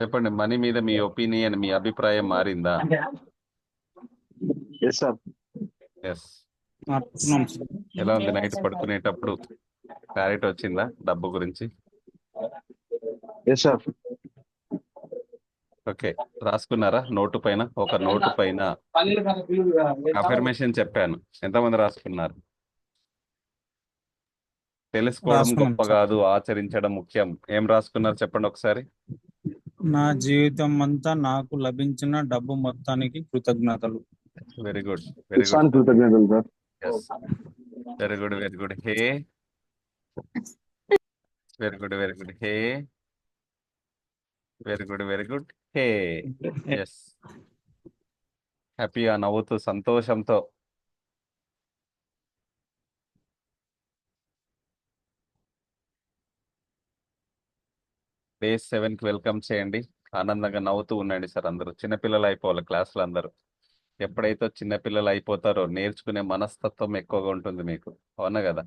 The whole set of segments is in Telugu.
చెప్పండి మనీ మీద మీ ఒపీనియన్ మీ అభిప్రాయం మారిందా? ఎస్ సార్ ఎలా ఉంది నైట్ పడుకునేటప్పుడు? క్లారిటీ వచ్చిందా డబ్బు గురించి? ఎస్ సార్ ఓకే రాసుకున్నారా నోటు పైన? ఒక నోటు పైన అఫర్మేషన్ చెప్పాను. ఎంతమంది రాసుకున్నారు? తెలుసుకోవడం గొప్ప. కాదు ఆచరించడం ముఖ్యం. ఏం రాసుకున్నారు చెప్పండి ఒకసారి? నా జీవితం అంతా నాకు లభించిన డబ్బు మొత్తానికి కృతజ్ఞతలు. వెరీ గుడ్ వెరీ గుడ్ కృతజ్ఞతలు sir very good very good hey very good very good hey very good very good hey yes హ్యాపీగా నవ్వుతూ సంతోషంతో. డే సెవెన్కి వెల్కమ్ చేయండి. ఆనందంగా నవ్వుతూ ఉండండి సార్ అందరూ. చిన్నపిల్లలు అయిపోవాలి క్లాసులు అందరూ. ఎప్పుడైతే చిన్నపిల్లలు అయిపోతారో నేర్చుకునే మనస్తత్వం ఎక్కువగా ఉంటుంది మీకు. అవునా కదా?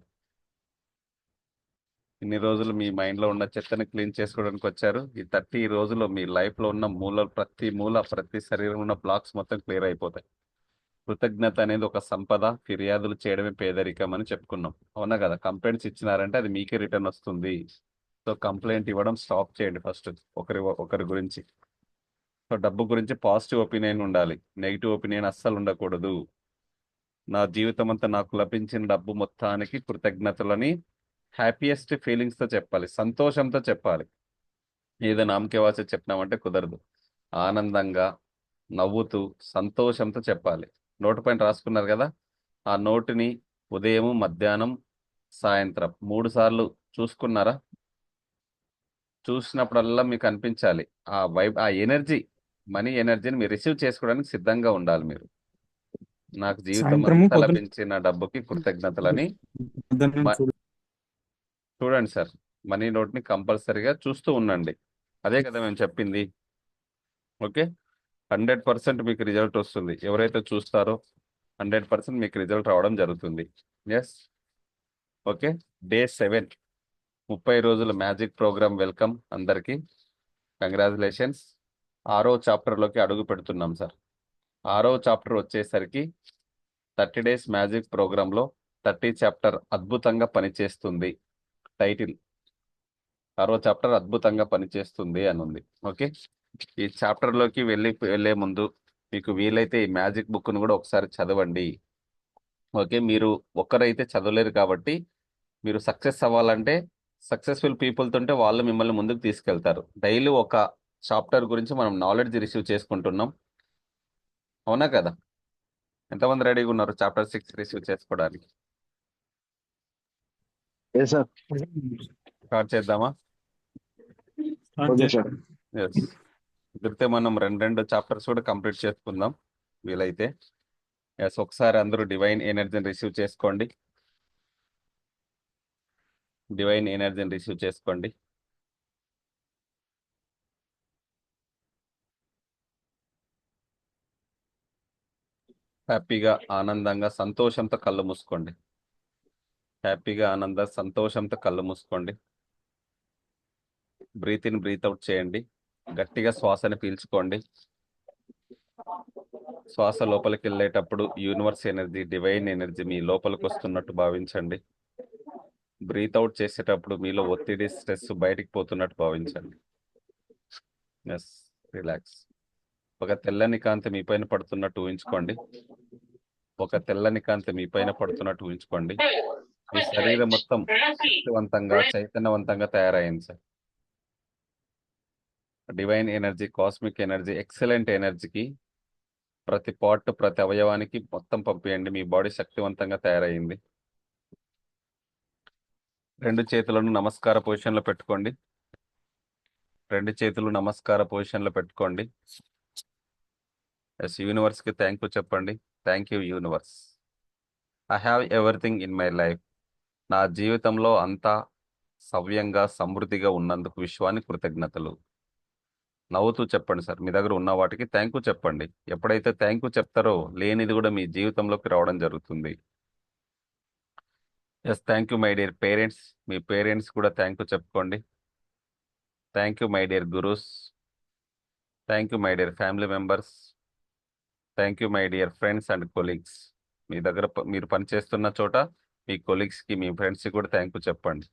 ఇన్ని రోజులు మీ మైండ్లో ఉన్న చెత్తని క్లీన్ చేసుకోవడానికి వచ్చారు. ఈ థర్టీ రోజుల్లో మీ లైఫ్లో ఉన్న మూల ప్రతి మూల ప్రతి శరీరం ఉన్న బ్లాక్స్ మొత్తం క్లియర్ అయిపోతాయి. కృతజ్ఞత అనేది ఒక సంపద. ఫిర్యాదులు చేయడమే పేదరికం అని చెప్పుకున్నాం. అవునా కదా? కంప్లైంట్స్ ఇచ్చినారంటే అది మీకే రిటర్న్ వస్తుంది. సో కంప్లైంట్ ఇవ్వడం స్టాప్ చేయండి ఫస్ట్. ఒకరి ఒకరి గురించి. సో డబ్బు గురించి పాజిటివ్ ఒపీనియన్ ఉండాలి. నెగిటివ్ ఒపీనియన్ అస్సలు ఉండకూడదు. నా జీవితం అంతా నాకు లభించిన డబ్బు మొత్తానికి కృతజ్ఞతలని హ్యాపీయెస్ట్ ఫీలింగ్స్తో చెప్పాలి. సంతోషంతో చెప్పాలి. ఏదో నామకే చెప్పినామంటే కుదరదు. ఆనందంగా నవ్వుతూ సంతోషంతో చెప్పాలి. నోటు పైన రాసుకున్నారు కదా? ఆ నోటుని ఉదయం మధ్యాహ్నం సాయంత్రం. మూడు సార్లు చూసుకున్నారా? చూసినప్పుడల్లా మీకు అనిపించాలి. ఆ వైబ్ ఆ ఎనర్జీ మనీ ఎనర్జీని మీరు రిసీవ్ చేసుకోవడానికి సిద్ధంగా ఉండాలి మీరు. నాకు జీవితం అంతా లభించిన డబ్బుకి కృతజ్ఞతలని. చూడండి సార్. మనీ నోట్ని కంపల్సరీగా చూస్తూ ఉండండి. అదే కదా మేము చెప్పింది. ఓకే? హండ్రెడ్ పర్సెంట్ మీకు రిజల్ట్ వస్తుంది. ఎవరైతే చూస్తారో హండ్రెడ్ పర్సెంట్ మీకు రిజల్ట్ రావడం జరుగుతుంది. ఎస్? ఓకే? Day seven. ముప్పై రోజుల మ్యాజిక్ ప్రోగ్రామ్ వెల్కమ్ అందరికీ. కంగ్రాచులేషన్స్. ఆరో చాప్టర్లోకి అడుగు పెడుతున్నాం సార్. ఆరో చాప్టర్ వచ్చేసరికి థర్టీ డేస్ మ్యాజిక్ ప్రోగ్రాంలో థర్టీ చాప్టర్ అద్భుతంగా పనిచేస్తుంది టైటిల్. ఆరో చాప్టర్ అద్భుతంగా పనిచేస్తుంది అని ఉంది. ఓకే? ఈ చాప్టర్లోకి వెళ్ళి వెళ్ళే ముందు మీకు వీలైతే ఈ మ్యాజిక్ బుక్ను కూడా ఒకసారి చదవండి. ఓకే? మీరు ఒక్కరైతే చదవలేరు కాబట్టి మీరు సక్సెస్ అవ్వాలంటే సక్సెస్ఫుల్ పీపుల్ తోంటే వాళ్ళు మిమ్మల్ని ముందుకు తీసుకెళ్తారు. డైలీ ఒక చాప్టర్ గురించి మనం నాలెడ్జ్ రిసీవ్ చేసుకుంటున్నాం. అవునా కదా? ఎంతమంది రెడీగా ఉన్నారు చాప్టర్ సిక్స్ రిసీవ్ చేసుకోవడానికి? స్టార్ట్ చేద్దామా? కుదిరితే మనం రెండు రెండు చాప్టర్స్ కూడా కంప్లీట్ చేసుకుందాం. వీలైతే. ఎస్ ఒకసారి అందరూ డివైన్ ఎనర్జీని రిసీవ్ చేసుకోండి. డివైన్ ఎనర్జీని రిసీవ్ చేసుకోండి. హ్యాపీగా ఆనందంగా సంతోషంతో కళ్ళు మూసుకోండి. హ్యాపీగా ఆనంద సంతోషంతో కళ్ళు మూసుకోండి. బ్రీత్ ఇన్ బ్రీత్ అవుట్ చేయండి. గట్టిగా శ్వాసని పీల్చుకోండి. శ్వాస లోపలికి వెళ్ళేటప్పుడు యూనివర్స్ ఎనర్జీ డివైన్ ఎనర్జీ మీ లోపలికి వస్తున్నట్టు భావించండి. బ్రీత్ అవుట్ చేసేటప్పుడు మీలో ఒత్తిడి స్ట్రెస్ బయటికి పోతున్నట్టు భావించండి. ఎస్ రిలాక్స్ ఒక తెల్లని కాంతి మీ పైన పడుతున్నట్టు ఊహించుకోండి. ఒక తెల్లని కాంతి మీ పైన పడుతున్నట్టు ఊహించుకోండి. మీ శరీరం మొత్తం శక్తివంతంగా చైతన్యవంతంగా తయారైంది sir divine energy cosmic energy excellent ఎనర్జీకి ప్రతి పార్ట్ ప్రతి అవయవానికి మొత్తం పంపించండి మీ బాడీ శక్తివంతంగా తయారైంది. రెండు చేతులను నమస్కార పొజిషన్లో పెట్టుకోండి. రెండు చేతులు నమస్కార పొజిషన్లో పెట్టుకోండి. ఎస్ యూనివర్స్కి థ్యాంక్ యూ చెప్పండి. Thank you universe I have everything in my life నా జీవితంలో అంతా సవ్యంగా సమృద్ధిగా ఉన్నందుకు విశ్వానికి కృతజ్ఞతలు. నవ్వుతూ చెప్పండి సార్. మీ దగ్గర ఉన్న వాటికి థ్యాంక్ యూ చెప్పండి. ఎప్పుడైతే థ్యాంక్ యూ చెప్తారో లేనిది కూడా మీ జీవితంలోకి రావడం జరుగుతుంది. Yes thank you my dear parents me parents కూడా థ్యాంక్ యూ చెప్పుకోండి. Thank you my dear gurus thank you my dear family members thank you my dear friends and colleagues మీ దగ్గర మీరు పనిచేస్తున్న చోట మీ కొలీగ్స్కి మీ ఫ్రెండ్స్కి కూడా థ్యాంక్ యూ చెప్పండి.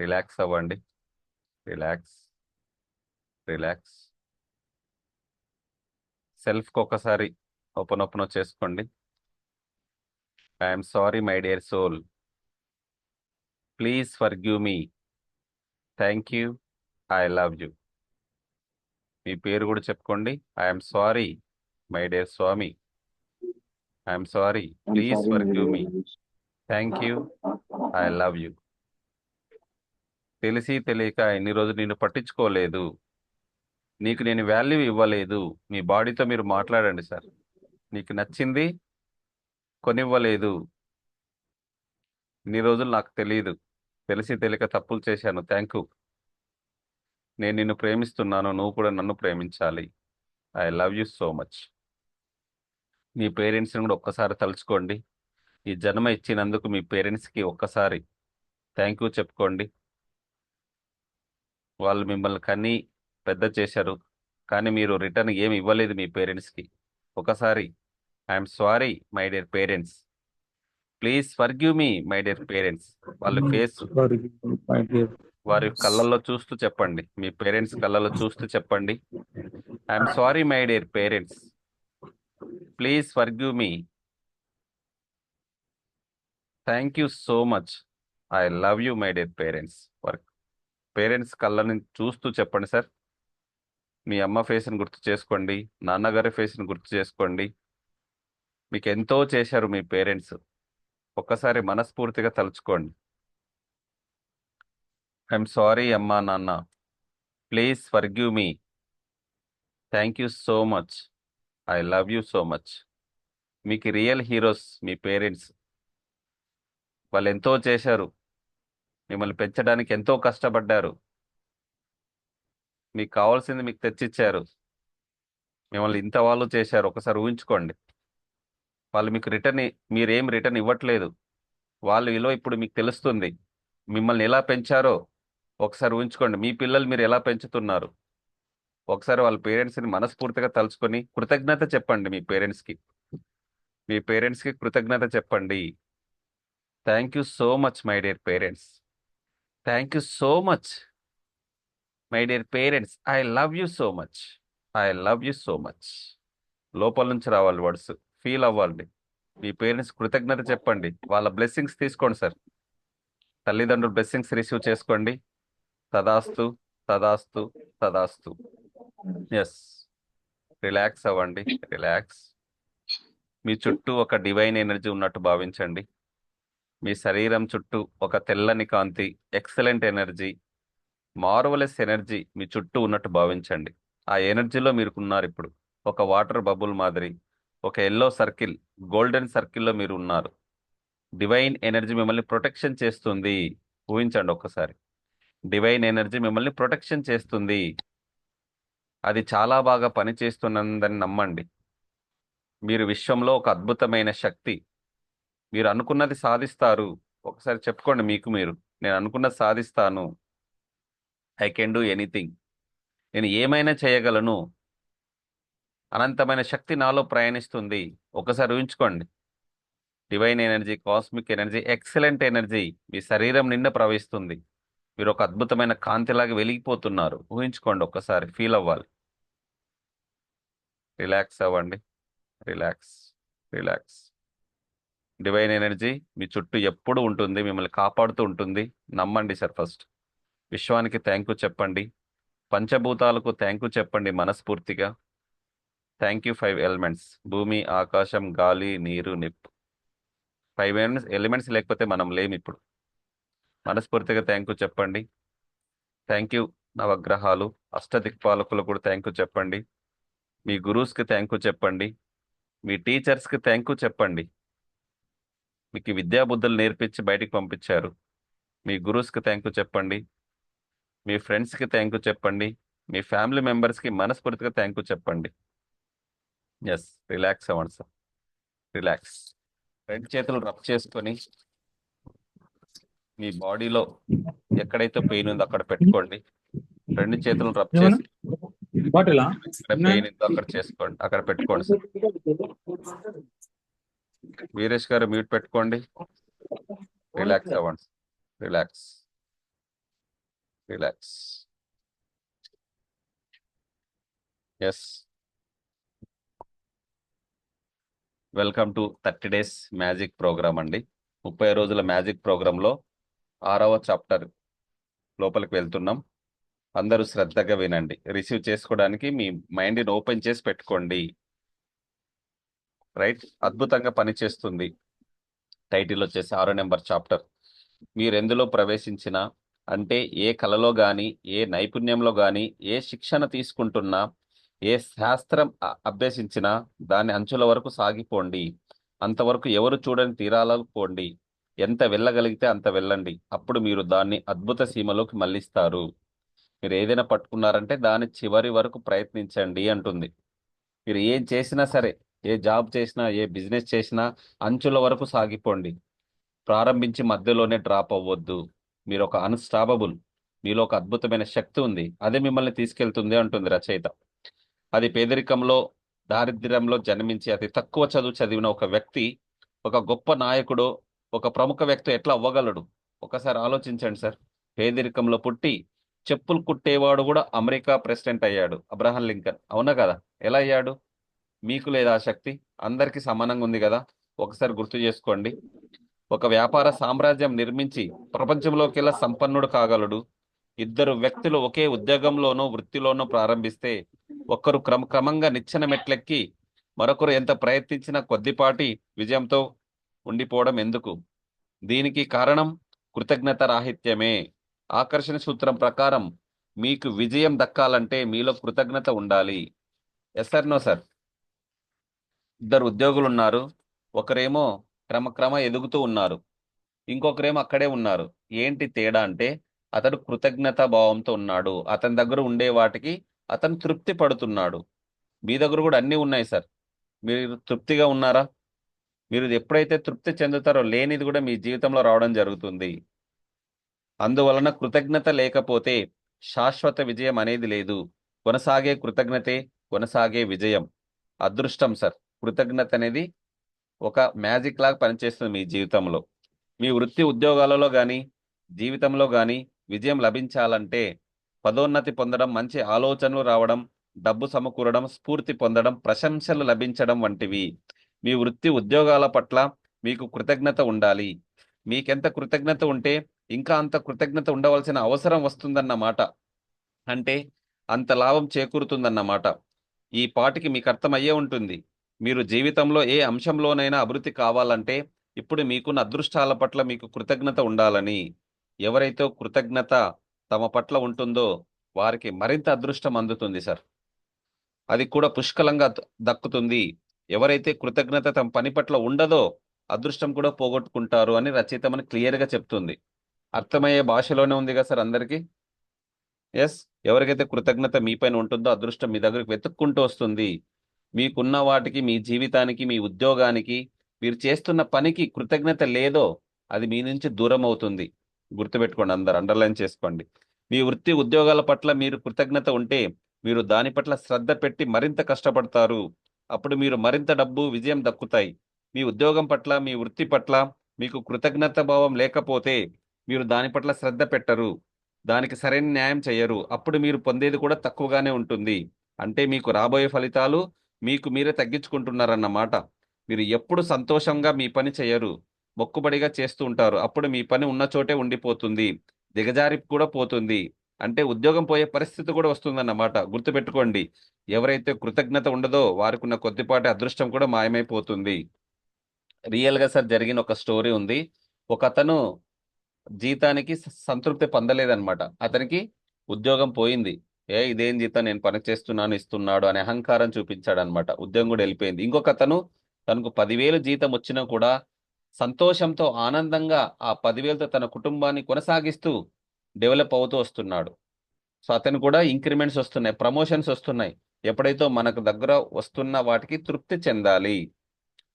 రిలాక్స్ అవ్వండి. రిలాక్స్ రిలాక్స్ సెల్ఫ్కి ఒకసారి ఓపెన్ ఓపెన్ చేసుకోండి. I'm sorry my dear soul please forgive me thank you I love you మీ పేరు కూడా చెప్పుకోండి. I'm sorry my dear Swami I'm sorry please forgive me thank you I love you తెలిసి తెలియక ఇన్ని రోజులు నిన్ను పట్టించుకోలేదు. నీకు నేను వాల్యూ ఇవ్వలేదు. మీ బాడీతో మీరు మాట్లాడండి సార్ నీకు నచ్చింది కొనివ్వలేదు. ఇన్ని రోజులు నాకు తెలియదు తెలిసి తెలియక తప్పులు చేశాను. థ్యాంక్ యూ నేను నిన్ను ప్రేమిస్తున్నాను. నువ్వు కూడా నన్ను ప్రేమించాలి. I love you so much మీ పేరెంట్స్ని కూడా ఒక్కసారి తలుచుకోండి. ఈ జన్మ ఇచ్చినందుకు మీ పేరెంట్స్కి ఒక్కసారి థ్యాంక్ యూ చెప్పుకోండి. వాళ్ళు మిమ్మల్ని కని పెద్ద చేశారు. కానీ మీరు రిటర్న్ ఏమి ఇవ్వలేదు మీ పేరెంట్స్కి. ఒకసారి I'm sorry my dear parents please forgive me my dear parents వాళ్ళ ఫేస్ డియర్ వారి కళ్ళల్లో చూస్తూ చెప్పండి. మీ పేరెంట్స్ కళ్ళల్లో చూస్తూ చెప్పండి. I'm sorry my dear parents please forgive me thank you so much I love you my dear parents work parents కళ్ళని చూస్తూ చెప్పండి సార్ మీ అమ్మ ఫేస్ని గుర్తు చేసుకోండి నాన్నగారి ఫేస్ని గుర్తు చేసుకోండి. మీకు ఎంతో చేశారు మీ పేరెంట్స్. ఒక్కసారి మనస్ఫూర్తిగా తలుచుకోండి. ఐఎమ్ సారీ అమ్మా నాన్న. Please forgive me. Thank you so much. I love you so much. మీకు రియల్ హీరోస్ మీ పేరెంట్స్. వాళ్ళు ఎంతో చేశారు. మిమ్మల్ని పెంచడానికి ఎంతో కష్టపడ్డారు. మీకు కావాల్సింది మీకు తెచ్చిచ్చారు. మిమ్మల్ని ఇంత వాళ్ళు చేశారు. ఒకసారి ఊహించుకోండి. వాళ్ళు మీకు రిటర్న్ మీరేం రిటర్న్ ఇవ్వట్లేదు. వాళ్ళ విలువ ఇప్పుడు మీకు తెలుస్తుంది. మిమ్మల్ని ఎలా పెంచారో ఒకసారి ఉంచుకోండి మీ పిల్లలు మీరు ఎలా పెంచుతున్నారు? ఒకసారి వాళ్ళ పేరెంట్స్ని మనస్ఫూర్తిగా తలుచుకొని కృతజ్ఞత చెప్పండి మీ పేరెంట్స్కి మీ పేరెంట్స్కి కృతజ్ఞత చెప్పండి. Thank you so much my dear parents thank you so much my dear parents I love you so much I love you so much లోపల నుంచి రావాలి వర్డ్స్ ఫీల్ అవ్వండి మీ పేరెంట్స్ కృతజ్ఞత చెప్పండి. వాళ్ళ బ్లెస్సింగ్స్ తీసుకోండి సార్. తల్లిదండ్రుల బ్లెస్సింగ్స్ రిసీవ్ చేసుకోండి. తదాస్తు తదాస్తు తదాస్తు. ఎస్ రిలాక్స్ అవ్వండి. రిలాక్స్ మీ చుట్టూ ఒక డివైన్ ఎనర్జీ ఉన్నట్టు భావించండి. మీ శరీరం చుట్టూ ఒక తెల్లని కాంతి ఎక్సలెంట్ ఎనర్జీ మార్వలెస్ ఎనర్జీ మీ చుట్టూ ఉన్నట్టు భావించండి. ఆ ఎనర్జీలో మీరు ఉన్నారు ఇప్పుడు. ఒక వాటర్ బబుల్ మాదిరి. ఒక ఎల్లో సర్కిల్ గోల్డెన్ సర్కిల్లో మీరు ఉన్నారు. డివైన్ ఎనర్జీ మిమ్మల్ని ప్రొటెక్షన్ చేస్తుంది. ఊహించండి ఒక్కసారి. డివైన్ ఎనర్జీ మిమ్మల్ని ప్రొటెక్షన్ చేస్తుంది. అది చాలా బాగా పనిచేస్తున్నదని నమ్మండి. మీరు విశ్వంలో ఒక అద్భుతమైన శక్తి. మీరు అనుకున్నది సాధిస్తారు. ఒకసారి చెప్పుకోండి మీకు మీరు. నేను అనుకున్నది సాధిస్తాను. ఐ కెన్ డూ ఎనీథింగ్ నేను ఏమైనా చేయగలను. అనంతమైన శక్తి నాలో ప్రయాణిస్తుంది. ఒకసారి ఊహించుకోండి. Divine energy cosmic energy excellent energy మీ శరీరం నిండా ప్రవహిస్తుంది. మీరు ఒక అద్భుతమైన కాంతిలాగా వెలిగిపోతున్నారు. ఊహించుకోండి ఒక్కసారి ఫీల్ అవ్వాలి. రిలాక్స్ అవ్వండి. రిలాక్స్ రిలాక్స్ డివైన్ ఎనర్జీ మీ చుట్టూ ఎప్పుడు ఉంటుంది. మిమ్మల్ని కాపాడుతూ ఉంటుంది. నమ్మండి సార్ ఫస్ట్. విశ్వానికి థ్యాంక్ యూ చెప్పండి. పంచభూతాలకు థ్యాంక్ యూ చెప్పండి మనస్ఫూర్తిగా. థ్యాంక్ యూ ఫైవ్ ఎలిమెంట్స్ భూమి ఆకాశం గాలి నీరు నిప్పు ఫైవ్ ఎలిమెంట్స్ ఎలిమెంట్స్ లేకపోతే మనం లేము ఇప్పుడు. మనస్ఫూర్తిగా థ్యాంక్ యూ చెప్పండి. థ్యాంక్ యూ నవగ్రహాలు. అష్టదిక్పాలకులు కూడా థ్యాంక్ యూ చెప్పండి. మీ గురూస్కి థ్యాంక్ యూ చెప్పండి. మీ టీచర్స్కి థ్యాంక్ యూ చెప్పండి. మీకు విద్యాబుద్ధులు నేర్పించి బయటికి పంపించారు. మీ గురూస్కి థ్యాంక్ యూ చెప్పండి. మీ ఫ్రెండ్స్కి థ్యాంక్ యూ చెప్పండి. మీ ఫ్యామిలీ మెంబర్స్కి మనస్ఫూర్తిగా థ్యాంక్ యూ చెప్పండి. ఎస్ రిలాక్స్ అవ్వండి సార్ రిలాక్స్ రెండు చేతులు రబ్ చేసుకొని మీ బాడీలో ఎక్కడైతే పెయిన్ ఉందో అక్కడ పెట్టుకోండి. రెండు చేతులు రబ్ చేసి పెయిన్ ఉందో అక్కడ చేసుకోండి. అక్కడ పెట్టుకోండి సార్. వీరేష్ గారు మ్యూట్ పెట్టుకోండి. రిలాక్స్ అవ్వండి relax relax yes welcome to thirty days magic program అండి. ముప్పై రోజుల మ్యాజిక్ ప్రోగ్రాంలో ఆరవ చాప్టర్ లోపలికి వెళ్తున్నాం. అందరూ శ్రద్ధగా వినండి. రిసీవ్ చేసుకోవడానికి మీ మైండ్ని ఓపెన్ చేసి పెట్టుకోండి. రైట్? అద్భుతంగా పనిచేస్తుంది టైటిల్ వచ్చేసి ఆరో నెంబర్ చాప్టర్. మీరు ఎందులో ప్రవేశించినా అంటే ఏ కళలో కానీ ఏ నైపుణ్యంలో కానీ ఏ శిక్షణ తీసుకుంటున్నా ఏ శాస్త్రం అభ్యసించినా దాని అంచుల వరకు సాగిపోండి. అంతవరకు ఎవరు చూడని తీరాలకు పోండి. ఎంత వెళ్ళగలిగితే అంత వెళ్ళండి. అప్పుడు మీరు దాన్ని అద్భుత సీమలోకి మళ్ళిస్తారు. మీరు ఏదైనా పట్టుకున్నారంటే దాని చివరి వరకు ప్రయత్నించండి అంటుంది. మీరు ఏం చేసినా సరే ఏ జాబ్ చేసినా ఏ బిజినెస్ చేసినా అంచుల వరకు సాగిపోండి. ప్రారంభించి మధ్యలోనే డ్రాప్ అవ్వద్దు. మీరు ఒక అన్స్టాపబుల్. మీలో ఒక అద్భుతమైన శక్తి ఉంది. అదే మిమ్మల్ని తీసుకెళ్తుంది అంటుంది రచయిత. అది పేదరికంలో దారిద్ర్యంలో జన్మించి అతి తక్కువ చదువు చదివిన ఒక వ్యక్తి ఒక గొప్ప నాయకుడు ఒక ప్రముఖ వ్యక్తి ఎట్లా అవ్వగలడు? ఒకసారి ఆలోచించండి సార్. పేదరికంలో పుట్టి చెప్పులు కుట్టేవాడు కూడా అమెరికా ప్రెసిడెంట్ అయ్యాడు అబ్రహం లింకన్. అవునా కదా? ఎలా అయ్యాడు? మీకు లేదా ఆ శక్తి? అందరికీ సమానంగా ఉంది కదా? ఒకసారి గుర్తు చేసుకోండి. ఒక వ్యాపార సామ్రాజ్యం నిర్మించి ప్రపంచంలోకెల్లా సంపన్నుడు కాగలడు? ఇద్దరు వ్యక్తులు ఒకే ఉద్యోగంలోనో వృత్తిలోనో ప్రారంభిస్తే ఒక్కరు క్రమ క్రమంగా నిచ్చెన మెట్లెక్కి మరొకరు ఎంత ప్రయత్నించినా కొద్దిపాటి విజయంతో ఉండిపోవడం ఎందుకు? దీనికి కారణం కృతజ్ఞత రాహిత్యమే ఆకర్షణ సూత్రం ప్రకారం మీకు విజయం దక్కాలంటే మీలో కృతజ్ఞత ఉండాలి. ఎస్ సార్ నో సార్ ఇద్దరు ఉద్యోగులు ఉన్నారు ఒకరేమో క్రమక్రమ ఎదుగుతూ ఉన్నారు. ఇంకొకరేమో అక్కడే ఉన్నారు. ఏంటి తేడా అంటే అతడు కృతజ్ఞతా భావంతో ఉన్నాడు. అతని దగ్గర ఉండే వాటికి అతను తృప్తి పడుతున్నాడు. మీ దగ్గర కూడా అన్నీ ఉన్నాయి సార్. మీరు తృప్తిగా ఉన్నారా? మీరు ఎప్పుడైతే తృప్తి చెందుతారో లేనిది కూడా మీ జీవితంలో రావడం జరుగుతుంది. అందువలన కృతజ్ఞత లేకపోతే శాశ్వత విజయం అనేది లేదు. కొనసాగే కృతజ్ఞతే కొనసాగే విజయం. అదృష్టం సార్. కృతజ్ఞత అనేది ఒక మ్యాజిక్ లాగా పనిచేస్తుంది మీ జీవితంలో. మీ వృత్తి ఉద్యోగాలలో కానీ జీవితంలో కానీ విజయం లభించాలంటే పదోన్నతి పొందడం మంచి ఆలోచనలు రావడం డబ్బు సమకూరడం స్ఫూర్తి పొందడం ప్రశంసలు లభించడం వంటివి. మీ వృత్తి ఉద్యోగాల పట్ల మీకు కృతజ్ఞత ఉండాలి. మీకెంత కృతజ్ఞత ఉంటే ఇంకా అంత కృతజ్ఞత ఉండవలసిన అవసరం వస్తుందన్నమాట. అంటే అంత లాభం చేకూరుతుందన్నమాట. ఈ పాటికి మీకు అర్థమయ్యే ఉంటుంది. మీరు జీవితంలో ఏ అంశంలోనైనా అభివృద్ధి కావాలంటే ఇప్పుడు మీకున్న అదృష్టాల పట్ల మీకు కృతజ్ఞత ఉండాలని. ఎవరైతే కృతజ్ఞత తమ పట్ల ఉంటుందో వారికి మరింత అదృష్టం అందుతుంది సార్. అది కూడా పుష్కలంగా ద- దక్కుతుంది. ఎవరైతే కృతజ్ఞత తమ పని పట్ల ఉండదో అదృష్టం కూడా పోగొట్టుకుంటారు అని రచయిత మనకి క్లియర్గా చెప్తుంది. అర్థమయ్యే భాషలోనే ఉంది కదా సార్ అందరికీ? ఎస్ ఎవరికైతే కృతజ్ఞత మీ పైన ఉంటుందో అదృష్టం మీ దగ్గరికి వెతుక్కుంటూ వస్తుంది. మీకున్న వాటికి మీ జీవితానికి మీ ఉద్యోగానికి మీరు చేస్తున్న పనికి కృతజ్ఞత లేదో అది మీ నుంచి దూరం అవుతుంది. గుర్తుపెట్టుకోండి అందరు అండర్లైన్ చేసుకోండి. మీ వృత్తి ఉద్యోగాల పట్ల మీరు కృతజ్ఞత ఉంటే మీరు దాని పట్ల శ్రద్ధ పెట్టి మరింత కష్టపడతారు. అప్పుడు మీరు మరింత డబ్బు విజయం దక్కుతాయి. మీ ఉద్యోగం పట్ల మీ వృత్తి పట్ల మీకు కృతజ్ఞత భావం లేకపోతే మీరు దాని పట్ల శ్రద్ధ పెట్టరు. దానికి సరైన న్యాయం చేయరు అప్పుడు మీరు పొందేది కూడా తక్కువగానే ఉంటుంది. అంటే మీకు రాబోయే ఫలితాలు మీకు మీరే తగ్గించుకుంటున్నారన్నమాట. మీరు ఎప్పుడు సంతోషంగా మీ పని చేయరు మొక్కుబడిగా చేస్తూ ఉంటారు. అప్పుడు మీ పని ఉన్న చోటే ఉండిపోతుంది. దిగజారి కూడా పోతుంది. అంటే ఉద్యోగం పోయే పరిస్థితి కూడా వస్తుందన్నమాట. గుర్తుపెట్టుకోండి. ఎవరైతే కృతజ్ఞత ఉండదో వారికి ఉన్న కొద్దిపాటి అదృష్టం కూడా మాయమైపోతుంది. రియల్గా సార్ జరిగిన ఒక స్టోరీ ఉంది. ఒక అతను జీతానికి సంతృప్తి పొందలేదన్నమాట. అతనికి ఉద్యోగం పోయింది. ఏ ఇదేం జీతం? నేను పని చేస్తున్నాను ఇస్తున్నాడు అనే అహంకారం చూపించాడు అనమాట ఉద్యోగం కూడా వెళ్ళిపోయింది. ఇంకొక అతను తనకు పదివేలు జీతం వచ్చినా కూడా సంతోషంతో ఆనందంగా ఆ పదివేలతో తన కుటుంబాన్ని కొనసాగిస్తూ డెవలప్ అవుతూ వస్తున్నాడు. సో అతను కూడా ఇంక్రిమెంట్స్ వస్తున్నాయి ప్రమోషన్స్ వస్తున్నాయి. ఎప్పుడైతే మనకు దగ్గర వస్తున్న వాటికి తృప్తి చెందాలి.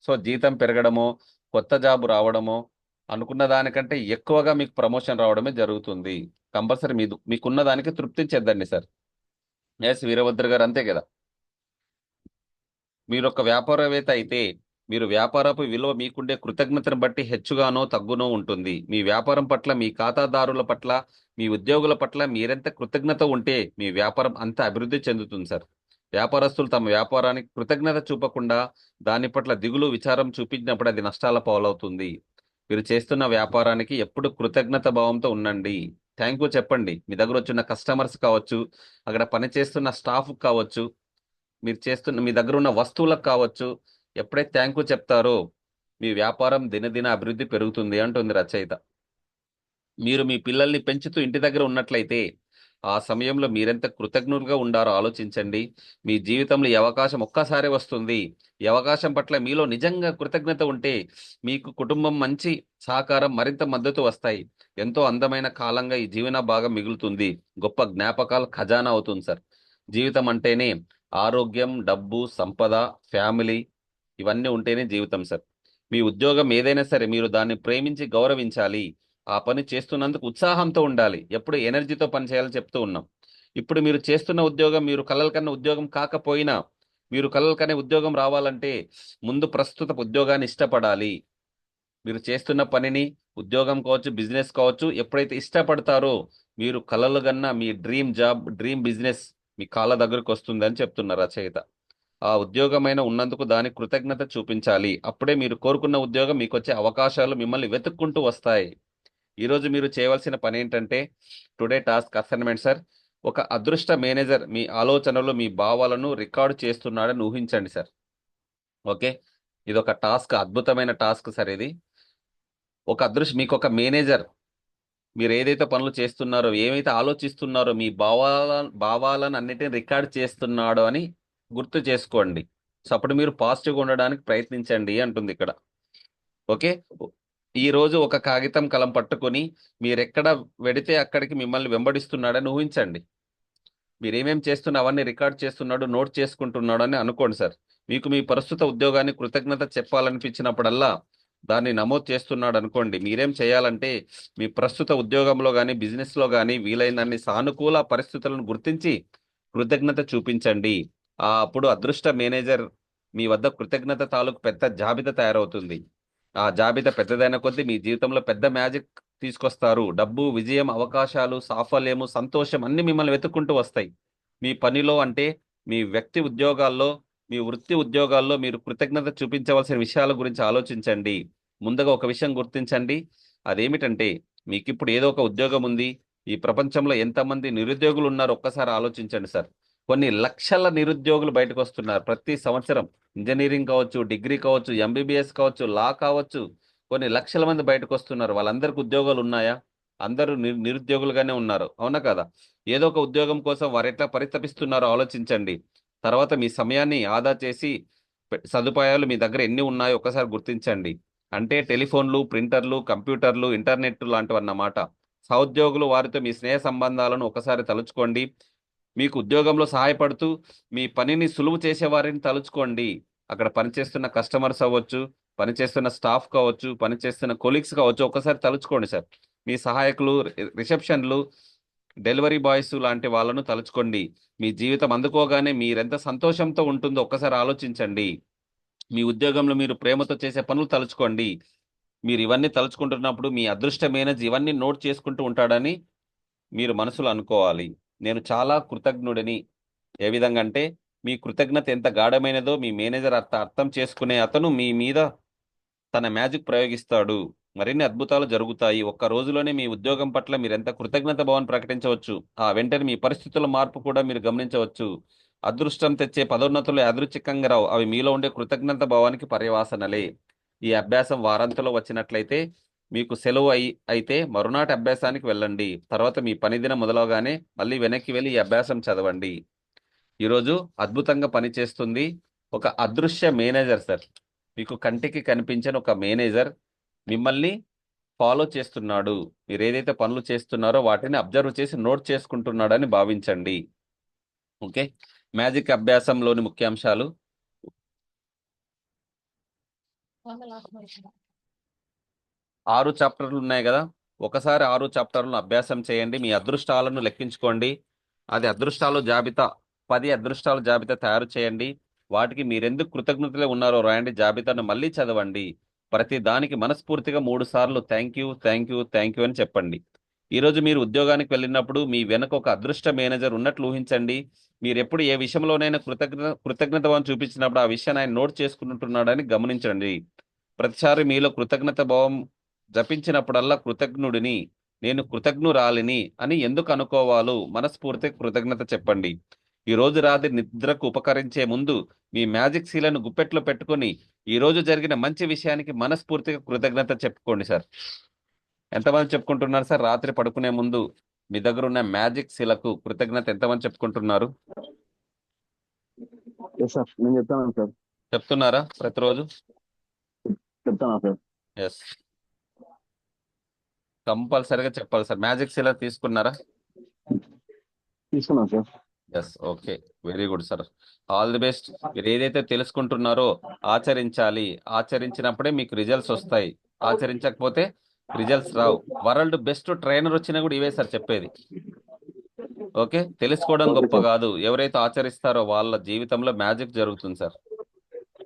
సో జీతం పెరగడమో కొత్త జాబ్ రావడమో అనుకున్న దానికంటే ఎక్కువగా మీకు ప్రమోషన్ రావడమే జరుగుతుంది. కంపల్సరీ మీ మీకున్న దానికి తృప్తి చెందండి సార్. ఎస్ వీరభద్ర గారు అంతే కదా. మీరు ఒక వ్యాపారవేత్త అయితే మీరు వ్యాపారపు విలువ మీకుండే కృతజ్ఞతను బట్టి హెచ్చుగానో తగ్గునో ఉంటుంది. మీ వ్యాపారం పట్ల మీ ఖాతాదారుల పట్ల మీ ఉద్యోగుల పట్ల మీరెంత కృతజ్ఞత ఉంటే మీ వ్యాపారం అంత అభివృద్ధి చెందుతుంది సార్. వ్యాపారస్తులు తమ వ్యాపారానికి కృతజ్ఞత చూపకుండా దాని పట్ల దిగులు విచారం చూపించినప్పుడు అది నష్టాల పాలవుతుంది. మీరు చేస్తున్న వ్యాపారానికి ఎప్పుడు కృతజ్ఞత భావంతో ఉండండి. థ్యాంక్ యూ చెప్పండి. మీ దగ్గర వచ్చిన కస్టమర్స్ కావచ్చు అక్కడ పనిచేస్తున్న స్టాఫ్ కావచ్చు మీరు చేస్తున్న మీ దగ్గర ఉన్న వస్తువులకు కావచ్చు ఎప్పుడైతే థ్యాంక్ యూ చెప్తారో మీ వ్యాపారం దినదిన అభివృద్ధి పెరుగుతుంది అంటుంది రచయిత. మీరు మీ పిల్లల్ని పెంచుతూ ఇంటి దగ్గర ఉన్నట్లయితే ఆ సమయంలో మీరెంత కృతజ్ఞులుగా ఉండారో ఆలోచించండి. మీ జీవితంలో ఈ అవకాశం ఒక్కసారి వస్తుంది. ఈ అవకాశం పట్ల మీలో నిజంగా కృతజ్ఞత ఉంటే మీకు కుటుంబం మంచి సహకారం మరింత మద్దతు వస్తాయి. ఎంతో అందమైన కాలంగా ఈ జీవన భాగం మిగులుతుంది. గొప్ప జ్ఞాపకాలు ఖజానా అవుతుంది సార్. జీవితం అంటేనే ఆరోగ్యం డబ్బు సంపద ఫ్యామిలీ ఇవన్నీ ఉంటేనే జీవితం సార్. మీ ఉద్యోగం ఏదైనా సరే మీరు దాన్ని ప్రేమించి గౌరవించాలి. ఆ పని చేస్తున్నందుకు ఉత్సాహంతో ఉండాలి. ఎప్పుడు ఎనర్జీతో పని చేయాలని చెప్తూ ఉన్నాం. ఇప్పుడు మీరు చేస్తున్న ఉద్యోగం మీరు కలల కన్నా ఉద్యోగం కాకపోయినా మీరు కలల కనే ఉద్యోగం రావాలంటే ముందు ప్రస్తుత ఉద్యోగాన్ని ఇష్టపడాలి. మీరు చేస్తున్న పనిని ఉద్యోగం కావచ్చు బిజినెస్ కావచ్చు ఎప్పుడైతే ఇష్టపడతారో మీరు కలలు కన్నా మీ డ్రీమ్ జాబ్ డ్రీమ్ బిజినెస్ మీ కాళ్ళ దగ్గరకు వస్తుందని చెప్తున్నారు రచయిత. ఆ ఉద్యోగమైన ఉన్నందుకు దాని కృతజ్ఞత చూపించాలి. అప్పుడే మీరు కోరుకున్న ఉద్యోగం మీకు వచ్చే అవకాశాలు మిమ్మల్ని వెతుక్కుంటూ వస్తాయి. ఈరోజు మీరు చేయవలసిన పని ఏంటంటే టుడే టాస్క్ అసైన్మెంట్ సార్. ఒక అదృష్ట మేనేజర్ మీ ఆలోచనలు మీ భావాలను రికార్డు చేస్తున్నాడని ఊహించండి సార్. ఓకే? ఇది ఒక టాస్క్ అద్భుతమైన టాస్క్ సార్ ఇది. ఒక అదృష్ట మీకు ఒక మేనేజర్. మీరు ఏదైతే పనులు చేస్తున్నారో ఏమైతే ఆలోచిస్తున్నారో మీ భావాల భావాలను అన్నిటిని రికార్డ్ చేస్తున్నాడో అని గుర్తు చేసుకోండి. సో అప్పుడు మీరు పాజిటివ్గా ఉండడానికి ప్రయత్నించండి అంటుంది ఇక్కడ. ఓకే? ఈ రోజు ఒక కాగితం కలం పట్టుకొని మీరెక్కడ వెడితే అక్కడికి మిమ్మల్ని వెంబడిస్తున్నాడని ఊహించండి. మీరేమేం చేస్తున్న అవన్నీ రికార్డ్ చేస్తున్నాడు నోట్ చేసుకుంటున్నాడు అని అనుకోండి సార్. మీకు మీ ప్రస్తుత ఉద్యోగాన్ని కృతజ్ఞత చెప్పాలనిపించినప్పుడల్లా దాన్ని నమోదు చేస్తున్నాడు అనుకోండి. మీరేం చేయాలంటే మీ ప్రస్తుత ఉద్యోగంలో కానీ బిజినెస్లో కానీ వీలైనన్ని సానుకూల పరిస్థితులను గుర్తించి కృతజ్ఞత చూపించండి. అప్పుడు అదృష్ట మేనేజర్ మీ వద్ద కృతజ్ఞత తాలూకు పెద్ద జాబితా తయారవుతుంది. ఆ జాబితా పెద్దదైన కొద్దీ మీ జీవితంలో పెద్ద మ్యాజిక్ తీసుకొస్తారు. డబ్బు విజయం అవకాశాలు సాఫల్యము సంతోషం అన్ని మిమ్మల్ని వెతుక్కుంటూ వస్తాయి. మీ పనిలో అంటే మీ వ్యక్తి ఉద్యోగాల్లో మీ వృత్తి ఉద్యోగాల్లో మీరు కృతజ్ఞత చూపించవలసిన విషయాల గురించి ఆలోచించండి. ముందుగా ఒక విషయం గుర్తించండి. అదేమిటంటే మీకు ఇప్పుడు ఏదో ఒక ఉద్యోగం ఉంది ఈ ప్రపంచంలో ఎంతమంది నిరుద్యోగులు ఉన్నారో ఒక్కసారి ఆలోచించండి సార్. కొన్ని లక్షల నిరుద్యోగులు బయటకు వస్తున్నారు ప్రతి సంవత్సరం ఇంజనీరింగ్ కావచ్చు డిగ్రీ కావచ్చు ఎంబీబీఎస్ కావచ్చు లా కావచ్చు కొన్ని లక్షల మంది బయటకు వస్తున్నారు వాళ్ళందరికీ ఉద్యోగాలు ఉన్నాయా? అందరూ నిరుద్యోగులుగానే ఉన్నారు. అవునా కదా? ఏదో ఒక ఉద్యోగం కోసం వారు ఎట్లా పరితపిస్తున్నారో ఆలోచించండి. తర్వాత మీ సమయాన్ని ఆదా చేసి సదుపాయాలు మీ దగ్గర ఎన్ని ఉన్నాయో ఒకసారి గుర్తించండి. అంటే టెలిఫోన్లు ప్రింటర్లు కంప్యూటర్లు ఇంటర్నెట్ లాంటివి అన్నమాట సహోద్యోగులు వారితో మీ స్నేహ సంబంధాలను ఒకసారి తలుచుకోండి. మీకు ఉద్యోగంలో సహాయపడుతూ మీ పనిని సులువు చేసేవారిని తలుచుకోండి. అక్కడ పనిచేస్తున్న కస్టమర్స్ అవ్వచ్చు పనిచేస్తున్న స్టాఫ్ కావచ్చు పనిచేస్తున్న కొలీగ్స్ కావచ్చు ఒకసారి తలుచుకోండి సార్. మీ సహాయకులు రిసెప్షన్లు డెలివరీ బాయ్స్ లాంటి వాళ్ళను తలుచుకోండి. మీ జీవితం అందుకోగానే మీరెంత సంతోషంతో ఉంటుందో ఒక్కసారి ఆలోచించండి. మీ ఉద్యోగంలో మీరు ప్రేమతో చేసే పనులు తలుచుకోండి. మీరు ఇవన్నీ తలుచుకుంటున్నప్పుడు మీ అదృష్ట మేనేజ్ ఇవన్నీ నోట్ చేసుకుంటూ ఉంటాడని మీరు మనసులో అనుకోవాలి. నేను చాలా కృతజ్ఞుడిని. ఏ విధంగా అంటే మీ కృతజ్ఞత ఎంత గాఢమైనదో మీ మేనేజర్ అర్థ అర్థం చేసుకునే అతను మీ మీద తన మ్యాజిక్ ప్రయోగిస్తాడు. మరిన్ని అద్భుతాలు జరుగుతాయి. ఒక్క రోజులోనే మీ ఉద్యోగం పట్ల మీరు ఎంత కృతజ్ఞత భావం ప్రకటించవచ్చు? ఆ వెంటనే మీ పరిస్థితుల మార్పు కూడా మీరు గమనించవచ్చు. అదృష్టం తెచ్చే పదోన్నతులు యాదృచ్ఛికంగా రావు. అవి మీలో ఉండే కృతజ్ఞత భావానికి పర్యవాసనలే. ఈ అభ్యాసం వారాంతంలో వచ్చినట్లయితే మీకు సెలవు అయి అయితే మరునాటి అభ్యాసానికి వెళ్ళండి. తర్వాత మీ పనిదినం మొదలవగానే మళ్ళీ వెనక్కి వెళ్ళి ఈ అభ్యాసం చదవండి. ఈరోజు అద్భుతంగా పనిచేస్తుంది ఒక అదృశ్య మేనేజర్ సార్. మీకు కంటికి కనిపించని ఒక మేనేజర్ మిమ్మల్ని ఫాలో చేస్తున్నాడు. మీరు ఏదైతే పనులు చేస్తున్నారో వాటిని అబ్జర్వ్ చేసి నోట్ చేసుకుంటున్నాడని భావించండి. ఓకే? మ్యాజిక్ అభ్యాసంలోని ముఖ్యాంశాలు. ఆరు చాప్టర్లు ఉన్నాయి కదా. ఒకసారి ఆరు చాప్టర్లను అభ్యాసం చేయండి. మీ అదృష్టాలను లెక్కించుకోండి. అది అదృష్టాలు జాబితా పది అదృష్టాల జాబితా తయారు చేయండి. వాటికి మీరెందుకు కృతజ్ఞతలే ఉన్నారో రాయండి. జాబితాను మళ్ళీ చదవండి. ప్రతి దానికి మనస్ఫూర్తిగా మూడు సార్లు thank you thank you thank you అని చెప్పండి. ఈరోజు మీరు ఉద్యోగానికి వెళ్ళినప్పుడు మీ వెనక ఒక అదృష్ట మేనేజర్ ఉన్నట్లు ఊహించండి. మీరు ఎప్పుడు ఏ విషయంలోనైనా కృతజ్ఞత కృతజ్ఞత భావం చూపించినప్పుడు ఆ విషయాన్ని ఆయన నోట్ చేసుకుంటున్నాడని గమనించండి. ప్రతిసారి మీలో కృతజ్ఞత భావం జపించినప్పుడల్లా కృతజ్ఞుడిని నేను కృతజ్ఞురాలిని అని ఎందుకు అనుకోవాలో మనస్ఫూర్తిగా కృతజ్ఞత చెప్పండి. ఈ రోజు రాత్రి నిద్రకు ఉపకరించే ముందు మీ మ్యాజిక్ సీలను గుప్పెట్లో పెట్టుకొని ఈ రోజు జరిగిన మంచి విషయానికి మనస్ఫూర్తిగా కృతజ్ఞత చెప్పుకోండి సార్. ఎంతమంది చెప్పుకుంటున్నారు సార్? రాత్రి పడుకునే ముందు మీ దగ్గర ఉన్న మ్యాజిక్ శిలకు కృతజ్ఞత ఎంతమంది చెప్పుకుంటున్నారు? ఎస్ సార్ నేను చెప్తాను సార్. చెప్తున్నారా ప్రతిరోజు? చెప్తాను సార్. ఎస్ కంపల్సరిగా చెప్పాలి సార్. మ్యాజిక్ శిల తీసుకున్నారా? తీసుకున్నాను sir. Yes okay very good sir all the best మీరు ఏదైతే తెలుసుకుంటున్నారో ఆచరించాలి. ఆచరించినప్పుడే మీకు రిజల్ట్స్ వస్తాయి. ఆచరించకపోతే రిజల్ట్స్ రావు. వరల్డ్ బెస్ట్ ట్రైనర్ వచ్చినా కూడా ఇవే సార్ చెప్పేది. ఓకే తెలుసుకోవడం గొప్ప. కాదు. ఎవరైతే ఆచరిస్తారో వాళ్ళ జీవితంలో మ్యాజిక్ జరుగుతుంది సార్